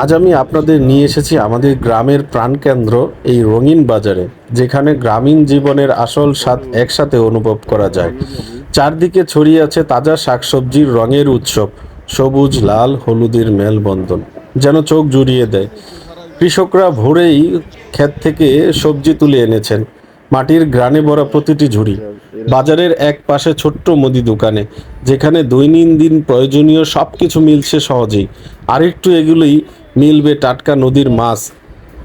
আজ আমি আপনাদের নিয়ে এসেছি আমাদের গ্রামের প্রাণকেন্দ্র এই রঙিন বাজারে, যেখানে গ্রামীণ জীবনের আসল স্বাদ একসাথে অনুভব করা যায়। চারদিকে ছড়িয়ে আছে তাজা শাকসবজির রঙের উৎসব, সবুজ, লাল, হলুদের মেলবন্ধন, যেন চোখ জুড়িয়ে দেয়। কৃষকরা ভোরেই ক্ষেত থেকে সবজি তুলে এনেছেন, মাটির গ্রানে ভরা প্রতিটি ঝুড়ি। বাজারের এক পাশে ছোট্ট মুদি দোকানে, যেখানে দৈনন্দিন প্রয়োজনীয় সব কিছু মিলছে সহজেই। আরেকটু এগুলোই মিলবে টাটকা নদীর মাছ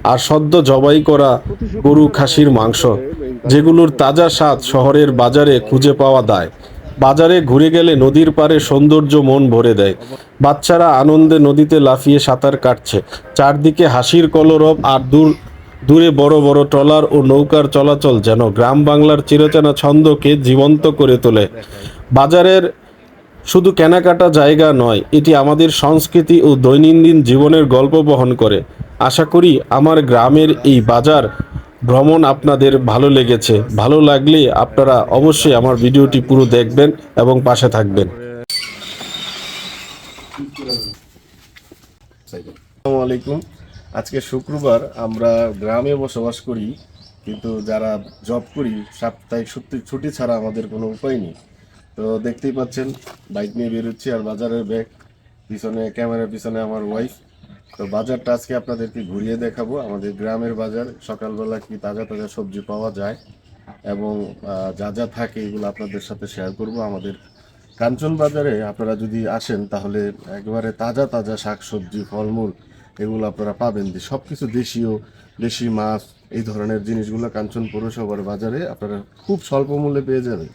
আর সদ্য জবাই করা গরু খাসির মাংস, যেগুলোর তাজা স্বাদ শহরের বাজারে খুঁজে পাওয়া দায়। বাজারে ঘুরে গেলে নদীর পাড়ে সৌন্দর্য মন ভরে দেয়। বাচ্চারা আনন্দে নদীতে লাফিয়ে সাঁতার কাটছে। চারদিকে হাসির কলরব আর দূর দূরে বড় বড় ট্রলার ও নৌকার চলাচল যেন গ্রাম বাংলার চিরচেনা ছন্দকে জীবন্ত করে তোলে। বাজারের শুধু কেনাকাটা জায়গা নয়, এটি আমাদের সংস্কৃতি ও দৈনন্দিন জীবনের গল্প বহন করে। আশা করি আমার গ্রামের এই বাজার ভ্রমণ আপনাদের ভালো লেগেছে। ভালো লাগলে আপনারা অবশ্যই আমার ভিডিওটি পুরো দেখবেন এবং পাশে থাকবেন। আসসালামু আলাইকুম। আজকে শুক্রবার আমরা গ্রামে বসবাস করি, কিন্তু যারা জব করি, সাপ্তাহিক ছুটি ছুটি ছাড়া আমাদের কোনো উপায় নেই। তো দেখতেই পাচ্ছেন, বাইক নিয়ে বেরোচ্ছি আর বাজারের ব্যাগ পিছনে, ক্যামেরার পিছনে আমার ওয়াইফ তো বাজারটা আজকে আপনাদেরকে ঘুরিয়ে দেখাবো। আমাদের গ্রামের বাজার, সকালবেলা কি তাজা তাজা সবজি পাওয়া যায় এবং যা যা থাকে এগুলো আপনাদের সাথে শেয়ার করব। আমাদের কাঞ্চন বাজারে আপনারা যদি আসেন, তাহলে একবারে তাজা তাজা শাকসবজি, ফলমূল এগুলো আপনারা পাবেন সব কিছু দেশীয়, দেশি মাছ, এই ধরনের জিনিসগুলো কাঞ্চন পৌরসভার বাজারে আপনারা খুব স্বল্প মূল্যে পেয়ে যাবেন।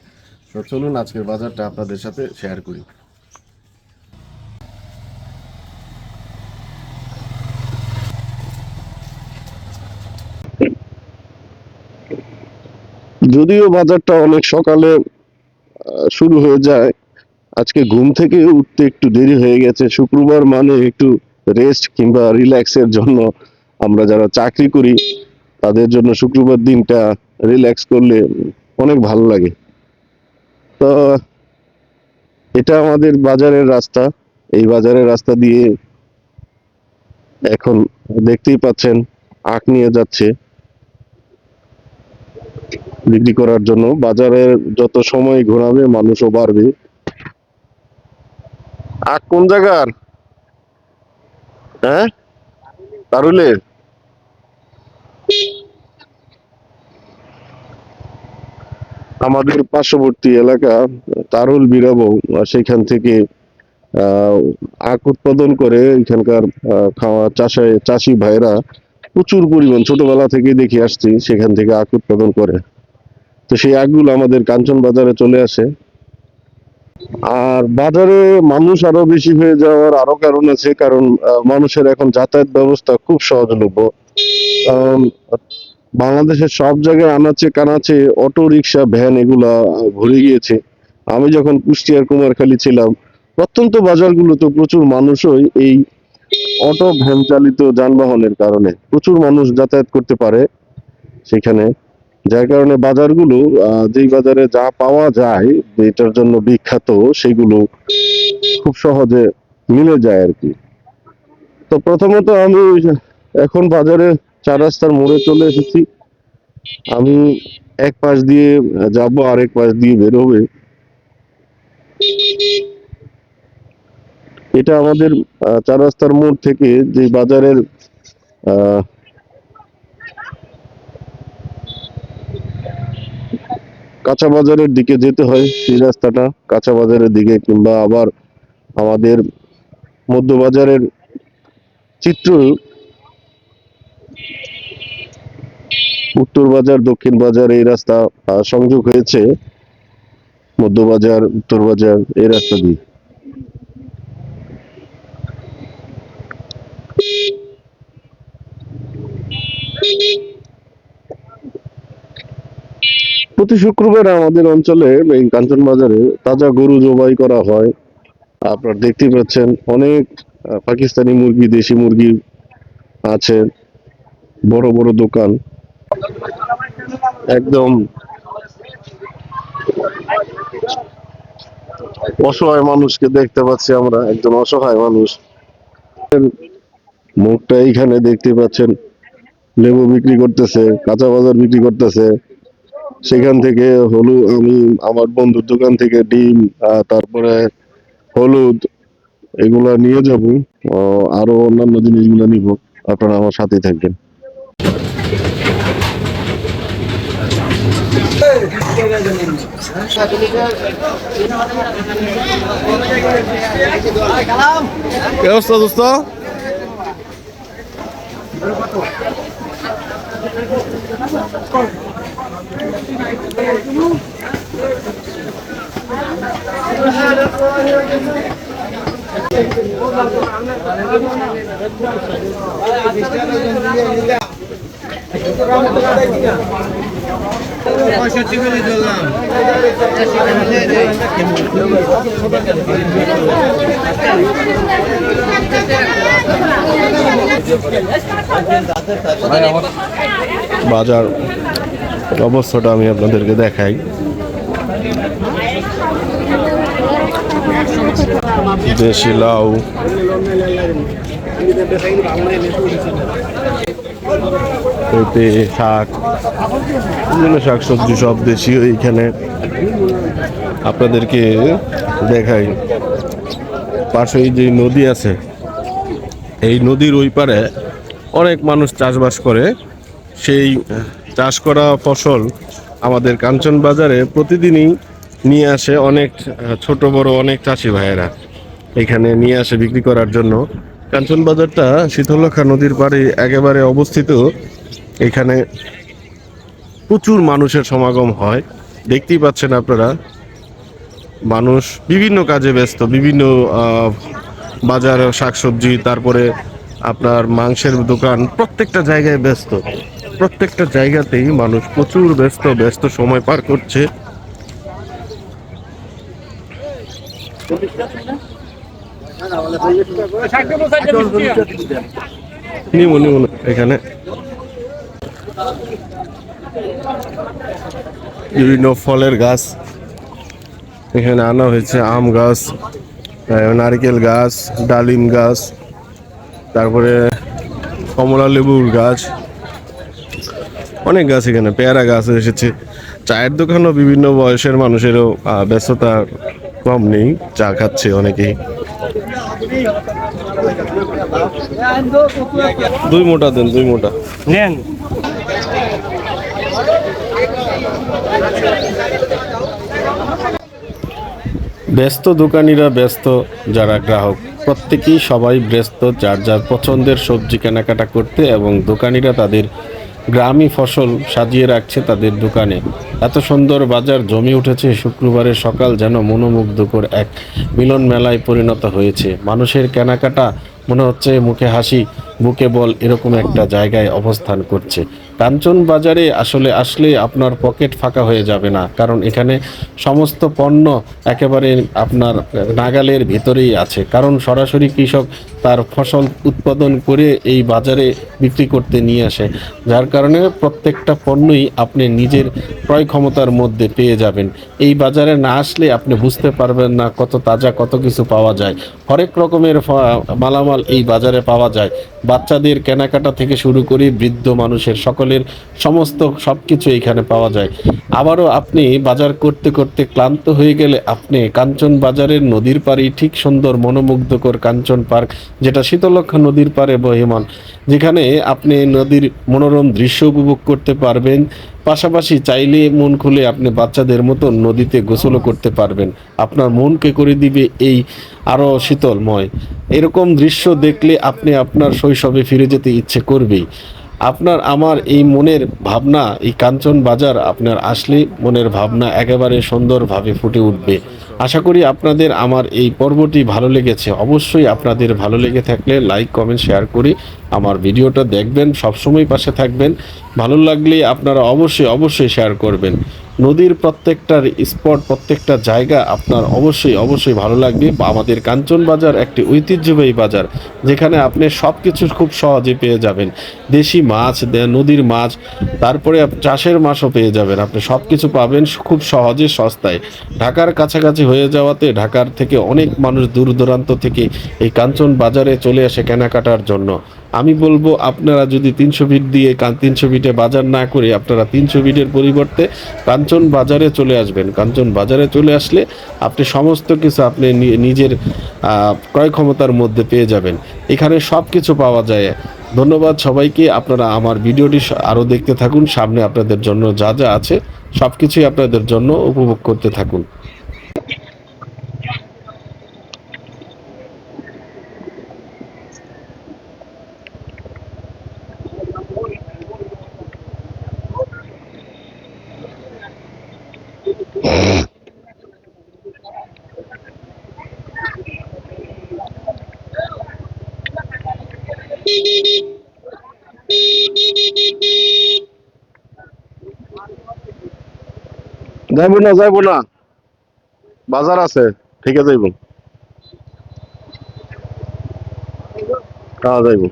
তো চলুন আজকের বাজারটা আপনাদের সাথে শেয়ার করি। যদিও বাজারটা অনেক সকালে শুরু হয়ে যায়, আজকে ঘুম থেকে উঠতে একটু দেরি হয়ে গেছে। শুক্রবার মানে একটু রেস্ট কিংবা রিল্যাক্সের জন্য আমরা যারা চাকরি করি, তাদের জন্য শুক্রবার দিনটা রিল্যাক্স করলে অনেক ভালো লাগে। তো এটা আমাদের বাজারের রাস্তা। এই বাজারের রাস্তা দিয়ে এখন দেখতেই পাচ্ছেন, আখ নিয়ে যাচ্ছে। বিক্রি করার জন্য বাজারে যত সময় ঘোরাবে, মানুষও বাড়বে। আখ কোন জায়গার? হ্যাঁ? তারুলের আমাদের পার্শ্ববর্তী এলাকা তারুল বিরাবো সেখান থেকে আখ উৎপাদন করে এখানকার খাওয়া চাষে, চাষি ভাইরা প্রচুর পরিমাণ ছোটবেলা থেকে দেখে আসছি সেখান থেকে আখ উৎপাদন করে। তো সেই আখগুলো আমাদের কাঞ্চন বাজারে চলে আসে। আর বাজারে মানুষ আরও বেশি হয়ে যাওয়ার আরও কারণ আছে, কারণ মানুষের এখন যাতায়াত ব্যবস্থা খুব সহজলভ্য। বাংলাদেশের সব জায়গায় আনাচে কানাচে অটো রিক্সা, ভ্যান এগুলা ভরে গিয়েছে। আমি যখন কুষ্টিয়ার কুমারখালী ছিলাম, প্রত্যন্ত বাজারগুলোতে প্রচুর মানুষই এই অটো ভ্যান চালিত যানবাহনের কারণে প্রচুর মানুষ যাতায়াত করতে পারে সেখানে। যার কারণে বাজারগুলো যেই বাজারে যা পাওয়া যায়, যেটার জন্য বিখ্যাত, সেগুলো খুব সহজে মিলে যায় আর কি। তো প্রথমত আমি এখন বাজারে চার রাস্তার মোড়ে চলে এসেছি। আমি এক পাশ দিয়ে যাব আর এক পাশ দিয়ে বের হবে এটা আমাদের চার রাস্তার মোড় থেকে যে বাজারের কাঁচা বাজারের দিকে যেতে হয় সেই রাস্তাটা কাঁচা বাজারের দিকে কিংবা আবার আমাদের মধ্য বাজারের চিত্র। উত্তর বাজার, দক্ষিণ বাজার এই রাস্তা সংযোগ হয়েছে। মধ্য বাজার উত্তর বাজার এই রাস্তা দিয়ে। প্রতি শুক্রবার আমাদের অঞ্চলে এই কাঞ্চন বাজারে তাজা গরু জবাই করা হয়। আপনারা দেখতে পাচ্ছেন অনেক পাকিস্তানি মুরগি, দেশি মুরগি আছে, বড় বড় দোকান। একদম অসহায় মানুষকে দেখতে পাচ্ছি আমরা, একজন অসহায় মানুষ। মুখটা এইখানে দেখতে পাচ্ছেন, লেবু বিক্রি করতেছে, কাঁচা বাজার বিক্রি করতেছে। সেখান থেকে হলুদ আমি আমার বন্ধুর দোকান থেকে ডিম তারপরে হলুদ এগুলা নিয়ে যাব। আরও অন্যান্য জিনিসগুলো নিব। আপনারা আমার সাথে থাকবেন। কি অবস্থা দোস্ত বাজার অবস্থাটা আমি আপনাদেরকে দেখাই। দেশি লাউ। পেঁপে শাক, বিভিন্ন শাক সবজি সব দেশীয় এইখানে আপনাদেরকে দেখাই। পাশেই যে নদী আছে, এই নদীর ওই পারে অনেক মানুষ চাষবাস করে। সেই চাষ করা ফসল আমাদের কাঞ্চন বাজারে প্রতিদিনই নিয়ে আসে অনেক ছোট, বড় অনেক চাষি ভাইয়েরা। এখানে নিয়ে আসে বিক্রি করার জন্য। কাঞ্চন বাজারটা শীতলক্ষা নদীর পাড়ে একেবারে অবস্থিত। এখানে প্রচুর মানুষের সমাগম হয়। দেখতেই পাচ্ছেন আপনারা, মানুষ বিভিন্ন কাজে ব্যস্ত, বিভিন্ন বাজার, শাকসবজি, তারপরে আপনার মাংসের দোকান প্রত্যেকটা জায়গায় ব্যস্ত। প্রত্যেকটা জায়গাতেই মানুষ প্রচুর ব্যস্ত ব্যস্ত সময় পার করছে। এখানে। বিভিন্ন ফলের গাছ। এখানে আনা হয়েছে আম গাছ নারকেল গাছ, ডালিম গাছ, তারপরে কমলা লেবুর গাছ। অনেক গাছ এখানে পেয়ারা গাছ এসেছে। চায়ের দোকানও বিভিন্ন বয়সের মানুষেরও ব্যস্ততা কম নেই চা খাচ্ছে অনেকেই। দুই মোটা দেন দুই মোটা। নেন। ব্যস্ত দোকানিরা ব্যস্ত যারা গ্রাহক। প্রত্যেকেই সবাই ব্যস্ত যার যার পছন্দের সবজি কেনাকাটা করতে এবং দোকানিরা তাদের গ্রামী ফসল সাজিয়ে রাখছে তাদের দোকানে। এত সুন্দর বাজার জমে উঠেছে, শুক্রবারের সকাল যেন মনোমুগ্ধকর এক মিলন মেলায় পরিণত হয়েছে। মানুষের কেনাকাটা মনে হচ্ছে মুখে হাসি। বুকে বল এরকম একটা জায়গায় অবস্থান করছে। কাঞ্চন বাজারে আসলে আসলে আপনার পকেট ফাঁকা হয়ে যাবে না, কারণ এখানে সমস্ত পণ্য একেবারে আপনার নাগালের ভিতরেই আছে। কারণ সরাসরি কৃষক তার ফসল উৎপাদন করে এই বাজারে বিক্রি করতে নিয়ে আসে। যার কারণে প্রত্যেকটা পণ্যই আপনি নিজের ক্রয় ক্ষমতার মধ্যে পেয়ে যাবেন। এই বাজারে না আসলে আপনি বুঝতে পারবেন না কত তাজা কত কিছু পাওয়া যায়। হরেক রকমের মালামাল এই বাজারে পাওয়া যায়। বাচ্চাদের কেনাকাটা থেকে শুরু করে বৃদ্ধ মানুষের সকলের সমস্ত সব কিছু এখানে পাওয়া যায়। আবারও আপনি বাজার করতে করতে ক্লান্ত হয়ে গেলে আপনি কাঞ্চন বাজারের নদীর পাড়ে ঠিক সুন্দর মনোমুগ্ধকর কাঞ্চন পার্ক, যেটা শীতলক্ষা নদীর পারে বহিমান যেখানে আপনি নদীর মনোরম দৃশ্য উপভোগ করতে পারবেন। পাশাপাশি চাইলে মন খুলে আপনি বাচ্চাদের মতো নদীতে গোসলও করতে পারবেন। আপনার মনকে করে দিবে এই আরও শীতলময়। এরকম দৃশ্য দেখলে আপনি আপনার শৈশবে ফিরে যেতে ইচ্ছে করবেই। আপনার, আমার এই মনের ভাবনা, এই কাঞ্চন বাজার আপনার আসলে মনের ভাবনা একেবারে সুন্দরভাবে ফুটে উঠবে। আশা করি আপনাদের আমার এই পর্বটি ভালো লেগেছে। অবশ্যই আপনাদের ভালো লেগে থাকলে লাইক, কমেন্ট, শেয়ার করি আমার ভিডিওটা দেখবেন, সবসময় পাশে থাকবেন। ভালো লাগলে আপনারা অবশ্যই অবশ্যই শেয়ার করবেন। নদীর প্রত্যেকটার স্পট, প্রত্যেকটা জায়গা আপনার অবশ্যই অবশ্যই ভালো লাগবে। আমাদের কাঞ্চন বাজার একটি ঐতিহ্যবাহী বাজার, যেখানে আপনি সব কিছু খুব সহজে পেয়ে যাবেন। দেশি মাছ নদীর মাছ, তারপরে চাষের মাছও পেয়ে যাবেন। আপনি সব কিছু পাবেন খুব সহজে সস্তায়। ঢাকার কাছাকাছি হয়ে যাওয়াতে ঢাকার থেকে অনেক মানুষ দূর দূরান্ত থেকে এই কাঞ্চন বাজারে চলে আসে কেনাকাটার জন্য। আমি বলব, আপনারা যদি তিনশো ফিট দিয়ে তিনশো ফিটে বাজার না করে আপনারা তিনশো ফিটের পরিবর্তে কাঞ্চন বাজারে চলে আসবেন। কাঞ্চন বাজারে চলে আসলে আপনি সমস্ত কিছু আপনি নিজের ক্রয় ক্ষমতার মধ্যে পেয়ে যাবেন। এখানে সব কিছু পাওয়া যায়। ধন্যবাদ সবাইকে। আপনারা আমার ভিডিওটি আরও দেখতে থাকুন। সামনে আপনাদের জন্য যা যা আছে সব কিছুই আপনাদের জন্য উপভোগ করতে থাকুন। যাইব না যাইব না। বাজার আছে ঠিক আছে যাইব। হ্যাঁ যাইব।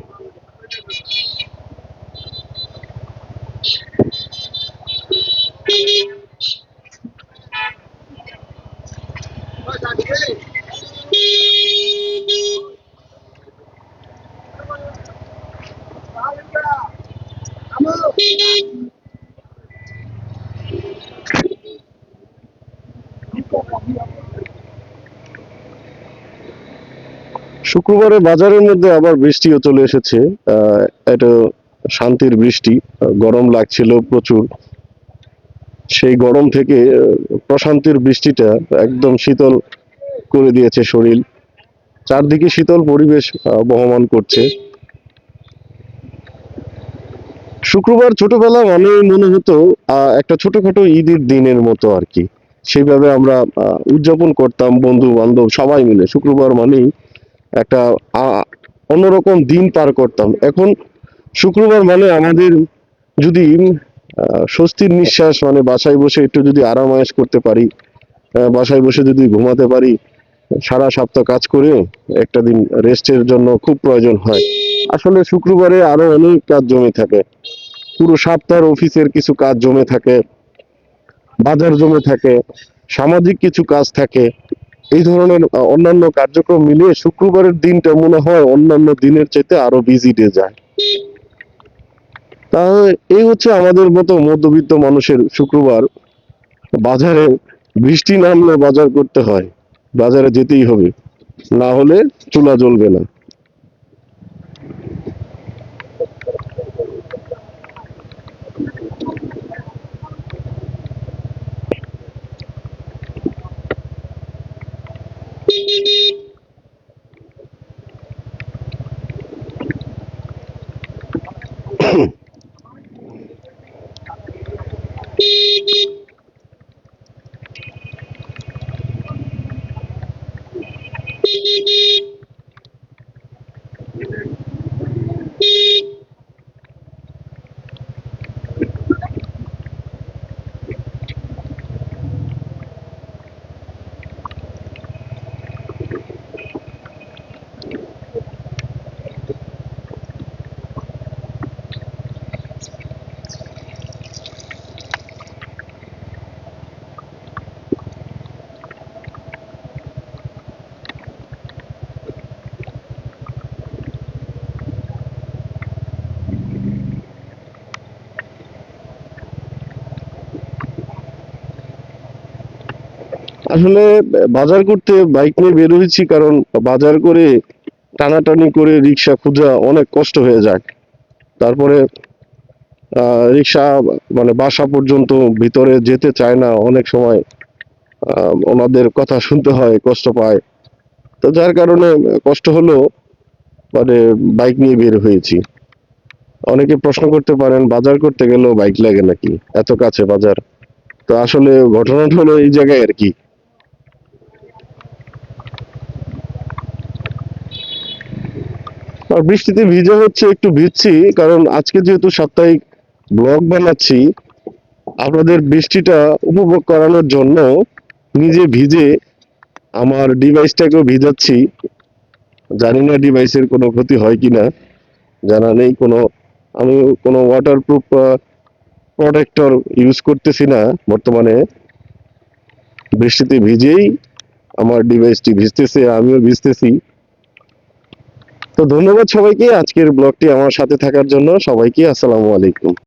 শুক্রবারে বাজারের মধ্যে আবার বৃষ্টিও চলে এসেছে। এটা শান্তির বৃষ্টি। গরম লাগছিল প্রচুর। সেই গরম থেকে প্রশান্তির বৃষ্টিটা একদম শীতল করে দিয়েছে শরীর। চারদিকে শীতল পরিবেশ বহমান করছে। শুক্রবার ছোটবেলা মানে মনে হতো একটা ছোটখাটো ঈদের দিনের মতো আর কি। সেইভাবে আমরা উদযাপন করতাম বন্ধু বান্ধব সবাই মিলে। শুক্রবার মানেই একটা অন্যরকম দিন পার করতাম। এখন শুক্রবার মানে আমাদের যদি স্বস্তির নিঃশ্বাস মানে বাসায় বসে একটু যদি আরাম আয়েশ করতে পারি বাসায় বসে যদি ঘুমাতে পারি, সারা সপ্তাহ কাজ করে একটা দিন রেস্টের জন্য খুব প্রয়োজন হয়। আসলে শুক্রবারে আরও অনেক কাজ জমে থাকে। পুরো সপ্তাহের অফিসের কিছু কাজ জমে থাকে। বাজার জমে থাকে, সামাজিক কিছু কাজ থাকে, এই ধরনের অন্যান্য কার্যক্রম মিলিয়ে শুক্রবারের দিনটা মনে হয় অন্যান্য দিনের চাইতে আরও বিজি ডে যায়। তা এই হচ্ছে আমাদের মতো মধ্যবিত্ত মানুষের শুক্রবার। বাজারে বৃষ্টি নামলে বাজার করতে হয়, বাজারে যেতেই হবে, না হলে চুলা জ্বলবে না। beep, beep. আসলে বাজার করতে বাইক নিয়ে বের হয়েছি কারণ বাজার করে টানাটানি করে রিক্সা খোঁজা অনেক কষ্ট হয়ে যায় তারপরে রিক্সা মানে বাসা পর্যন্ত ভিতরে যেতে চায় না, অনেক সময় ওনাদের কথা শুনতে হয়, কষ্ট পায়। তো যার কারণে কষ্ট হলো মানে বাইক নিয়ে বের হয়েছি। অনেকে প্রশ্ন করতে পারেন, বাজার করতে গেলেও বাইক লাগে নাকি? এত কাছে বাজার। তো আসলে ঘটনাটা হলো এই জায়গায় আর কি। আর বৃষ্টিতে ভিজে হচ্ছে একটু ভিজছি, কারণ আজকে যেহেতু সাপ্তাহিক ব্লগ বানাচ্ছি, আপনাদের বৃষ্টিটা উপভোগ করানোর জন্য নিজে ভিজে আমার ডিভাইসটাকেও ভিজাচ্ছি। জানি না ডিভাইসের কোনো ক্ষতি হয় কিনা, জানা নেই কোনো, আমি কোনো ওয়াটারপ্রুফ প্রোটেক্টর ইউজ করতেছি না বর্তমানে। বৃষ্টিতে ভিজেই আমার ডিভাইসটি ভিজতেছে, আমিও ভিজতেছি। তো ধন্যবাদ সবাইকে। আজকের ব্লগটি আমার সাথে থাকার জন্য সবাইকে আসসালামু আলাইকুম।